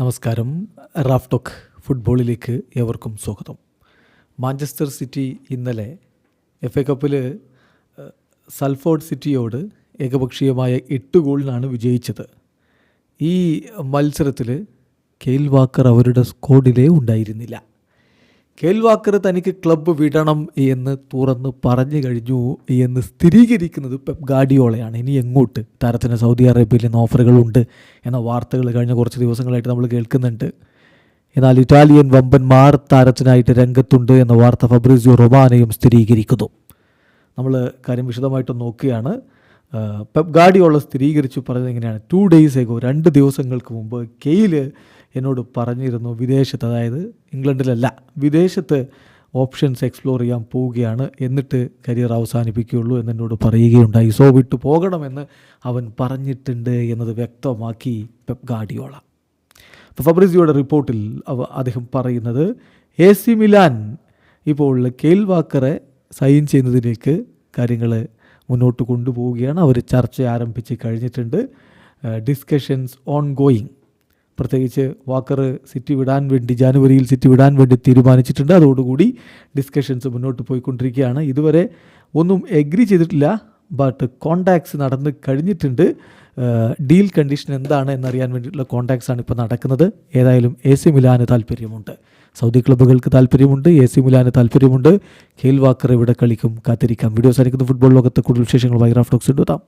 നമസ്കാരം. റാഫ് റാഫ്ടോക്ക് ഫുട്ബോളിലേക്ക് ഏവർക്കും സ്വാഗതം. മാഞ്ചസ്റ്റർ സിറ്റി ഇന്നലെ എഫ് എ കപ്പിൽ സൽഫോർഡ് സിറ്റിയോട് ഏകപക്ഷീയമായ എട്ട് ഗോളിനാണ് വിജയിച്ചത്. ഈ മത്സരത്തിൽ കെയിൽ വാക്കർ അവരുടെ സ്കോഡിലേ ഉണ്ടായിരുന്നില്ല. കെയിൽ വാക്കർ തനിക്ക് ക്ലബ്ബ് വിടണം എന്ന് തുറന്ന് പറഞ്ഞു കഴിഞ്ഞു എന്ന് സ്ഥിരീകരിക്കുന്നത് പെപ് ഗാഡിയോളയാണ്. ഇനി എങ്ങോട്ട്? താരത്തിന് സൗദി അറേബ്യയിൽ നിന്ന് ഓഫറുകളുണ്ട് എന്ന വാർത്തകൾ കഴിഞ്ഞ കുറച്ച് ദിവസങ്ങളായിട്ട് നമ്മൾ കേൾക്കുന്നുണ്ട്. എന്നാൽ ഇറ്റാലിയൻ വമ്പന്മാർ താരത്തിനായിട്ട് രംഗത്തുണ്ട് എന്ന വാർത്ത ഫബ്രിസിയോ റൊമാനയും സ്ഥിരീകരിക്കുന്നു. നമ്മൾ കാര്യം വിശദമായിട്ട് നോക്കുകയാണ്. പെപ് ഗാഡിയോള സ്ഥിരീകരിച്ചു പറഞ്ഞത് എങ്ങനെയാണ്? ടു ഡേയ്സ് ഏകോ രണ്ട് ദിവസങ്ങൾക്ക് മുമ്പ് കെയിൽ എന്നോട് പറഞ്ഞിരുന്നു വിദേശത്ത് അതായത് ഇംഗ്ലണ്ടിലല്ല വിദേശത്ത് ഓപ്ഷൻസ് എക്സ്പ്ലോർ ചെയ്യാൻ പോവുകയാണ് എന്നിട്ട് കരിയർ അവസാനിപ്പിക്കുകയുള്ളൂ എന്നോട് പറയുകയുണ്ടായി. സോ വിട്ട് പോകണമെന്ന് അവൻ പറഞ്ഞിട്ടുണ്ട് എന്നത് വ്യക്തമാക്കി പെപ് ഗാഡിയോള ഫബ്രിസിയോയുടെ റിപ്പോർട്ടിൽ അദ്ദേഹം പറയുന്നത് എ സി മിലാൻ ഇപ്പോൾ കെയിൽ വാക്കറെ സൈൻ ചെയ്യുന്നതിലേക്ക് കാര്യങ്ങൾ മുന്നോട്ട് കൊണ്ടുപോവുകയാണ്. അവർ ചർച്ച ആരംഭിച്ച് കഴിഞ്ഞിട്ടുണ്ട്. ഡിസ്കഷൻസ് ഓൺ ഗോയിങ് പ്രത്യേകിച്ച് വാക്കർ സിറ്റി വിടാൻ വേണ്ടി ജാനുവരിയിൽ സിറ്റി വിടാൻ വേണ്ടി തീരുമാനിച്ചിട്ടുണ്ട്. അതോടുകൂടി ഡിസ്കഷൻസ് മുന്നോട്ട് പോയിക്കൊണ്ടിരിക്കുകയാണ്. ഇതുവരെ ഒന്നും എഗ്രി ചെയ്തിട്ടില്ല ബട്ട് കോണ്ടാക്ട്സ് നടന്ന് കഴിഞ്ഞിട്ടുണ്ട്. ഡീൽ കണ്ടീഷൻ എന്താണ് എന്നറിയാൻ വേണ്ടിയിട്ടുള്ള കോണ്ടാക്ട്സ് ആണ് ഇപ്പോൾ നടക്കുന്നത്. ഏതായാലും എ സി മിലാന് താല്പര്യമുണ്ട്. സൗദി ക്ലബ്ബുകൾക്ക് താല്പര്യമുണ്ട് എ സി മിലാന് താല്പര്യമുണ്ട്. ഖേൽ വാക്കർ ഇവിടെ കളിക്കും കാത്തിരിക്കാം. വീഡിയോ സാധിക്കുന്ന ഫുട്ബോൾ ലോകത്ത് കൂടുതൽ വിശേഷങ്ങൾ വൈറാഫ് ടോക്സ് എടുത്താം